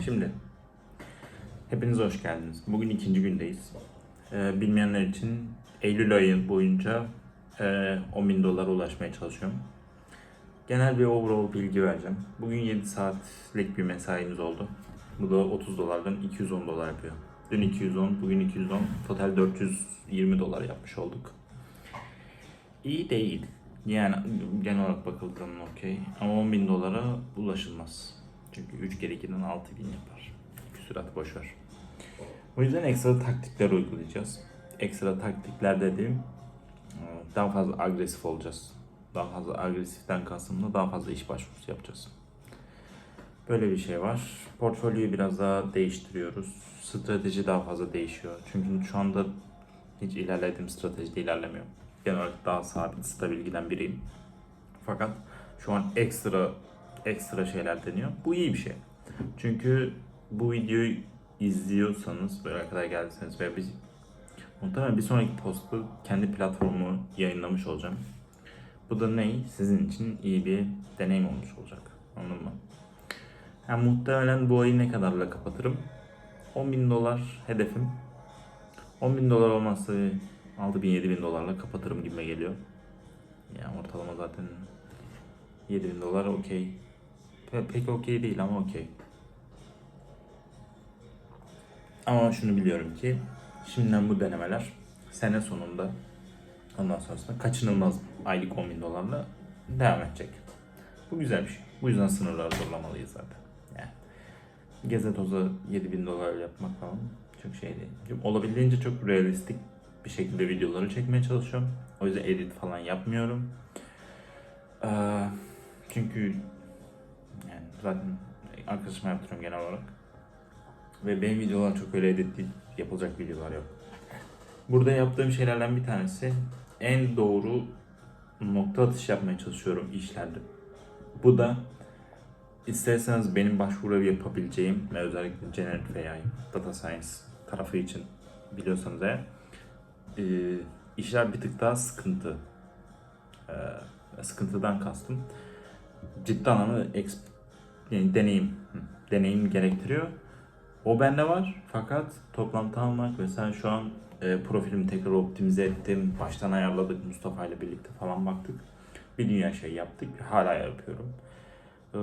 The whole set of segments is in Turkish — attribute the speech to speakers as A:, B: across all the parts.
A: Şimdi hepiniz hoş geldiniz. Bugün ikinci gündeyiz. Ee, bilmeyenler için Eylül ayı boyunca e, 10.000 dolara ulaşmaya çalışıyorum. Genel bir overall bilgi vereceğim. Bugün 7 saatlik bir mesaimiz oldu. Bu da 30 dolardan 210 dolar yapıyor. Dün 210, bugün 210. Total 420 dolar yapmış olduk. İyi değil. Yani genel olarak bakıldığı zaman okey. Ama 10 bin dolara ulaşılmaz. Çünkü 3 kere 2'den 6 bin yapar. Küsuratı boş ver. O yüzden ekstra taktikler uygulayacağız. Ekstra taktikler dediğim e, daha fazla agresif olacağız. Daha fazla agresiften kastım da daha fazla iş başvurusu yapacağız. Böyle bir şey var. Portfolyoyu biraz daha değiştiriyoruz. Strateji daha fazla değişiyor. Çünkü şu anda hiç ilerlediğim stratejide ilerlemiyor. Genel olarak daha sabit, stabil giden biriyim. Fakat şu an ekstra ekstra şeyler deniyor. Bu iyi bir şey. Çünkü bu videoyu izliyorsanız böyle kadar geldiyseniz veya biz muhtemelen bir sonraki postu kendi platformumu yayınlamış olacağım. Bu da ne? Sizin için iyi bir deneyim olmuş olacak. Anladın mı? Yani muhtemelen bu ayı ne kadarla kapatırım? 10 bin dolar hedefim. 10 bin dolar olmazsa 6 bin 7 bin dolarla kapatırım gibime geliyor. Yani ortalama zaten 7 bin dolar okey. Pe- Pek okey değil ama okey. Ama şunu biliyorum ki şimdiden bu denemeler sene sonunda ondan sonrasında kaçınılmaz aylık 10 bin dolarla devam edecek. Bu güzel bir şey. Bu yüzden sınırları zorlamalıyız zaten. Yani geze toza 7 bin dolar yapmak falan çok şey değil. Olabildiğince çok realistik bir şekilde videoları çekmeye çalışıyorum. O yüzden edit falan yapmıyorum. Ee, çünkü zaten arkadaşıma yaptırıyorum genel olarak. Ve benim videolar çok öyle edit değil, yapılacak videolar yok. Burada yaptığım şeylerden bir tanesi en doğru nokta atış yapmaya çalışıyorum işlerde. Bu da isterseniz benim başvuru yapabileceğim ve özellikle Generative AI, Data Science tarafı için biliyorsanız eğer e, işler bir tık daha sıkıntı. E, sıkıntıdan kastım. Ciddi anlamda yani deneyim, deneyim gerektiriyor. O bende var fakat toplantı almak ve sen şu an e, profilimi tekrar optimize ettim. Baştan ayarladık Mustafa ile birlikte falan baktık. Bir dünya şey yaptık. Hala yapıyorum. E,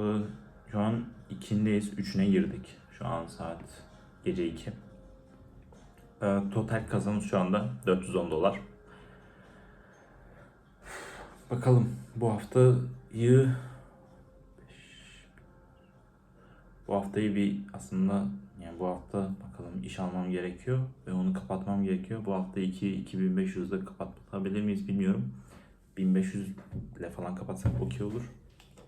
A: şu an ikindeyiz. Üçüne girdik. Şu an saat gece 2. E, total kazanç şu anda 410 dolar. Bakalım bu haftayı bu haftayı bir aslında yani bu hafta bakalım iş almam gerekiyor ve onu kapatmam gerekiyor. Bu hafta 2 2500'de kapatabilir miyiz bilmiyorum. 1500 ile falan kapatsak okey olur.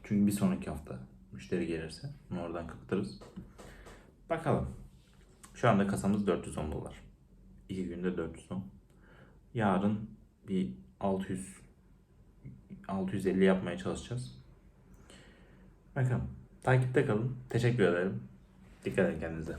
A: Çünkü bir sonraki hafta müşteri gelirse onu oradan kapatırız. Bakalım. Şu anda kasamız 410 dolar. 2 günde 410. Yarın bir 600 650 yapmaya çalışacağız. Bakalım. Takipte kalın. Teşekkür ederim. Dikkat edin kendinize.